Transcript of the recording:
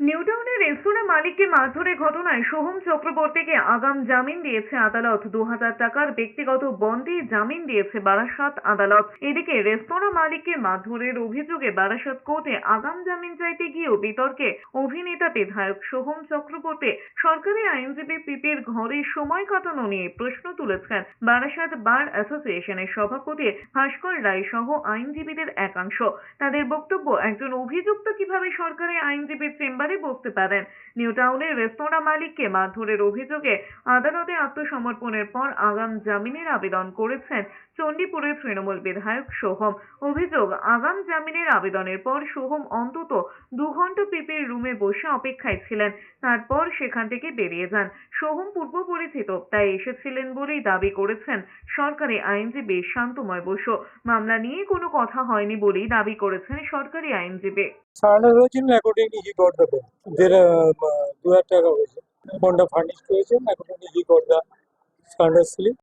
নিউটাউনের রেস্তোরাঁ মালিককে মারধরের ঘটনায় সোহম চক্রবর্তীকে আগাম জামিন দিয়েছে আদালত। দু হাজার টাকার ব্যক্তিগত বন্ডে জামিন দিয়েছে বারাসাত আদালত। এদিকে রেস্তোরাঁ মালিককে মারধরের অভিযোগে বারাসাত কোর্টে আগাম জামিন চাইতে গিয়েও বিতর্কে অভিনেতা বিধায়ক সোহম চক্রবর্তী সরকারি আইনজীবী পিপির ঘরে সময় কাটানো নিয়ে প্রশ্ন তুলেছেন। বারাসাত বার অ্যাসোসিয়েশনের সভাপতি ভাস্কর রায় সহ আইনজীবীদের একাংশ। তাদের বক্তব্য, একজন অভিযুক্ত কীভাবে সরকারি আইনজীবীর চেম্বারে বসতে পারেন, নিউ টাউনের রেস্তোরাঁ মালিককে মারধরের অভিযোগে আদালতে আত্মসমর্পণের পর আগাম জামিনের আবেদন করেছেন চণ্ডীপুরের তৃণমূল বিধায়ক সোহম। অভিযোগ, আগাম জামিনের আবেদনের পর সোহম অন্তত দু ঘণ্টা পিপির রুমে বসে অপেক্ষায় ছিলেন। তারপর সেখান থেকে বেরিয়ে যান। সোহম পূর্ব পরিচিত, তাই এসেছিলেন বলেই দাবি করেছেন সরকারি আইনজীবী শান্তময় বসু। মামলা নিয়ে কোনো কথা হয়নি বলেই দাবি করেছেন সরকারি আইনজীবী। হি দের দু হাজার টাকা হয়েছে। বন্ডটা ফার্নিশ করেছেন accordingly he got the surrender slip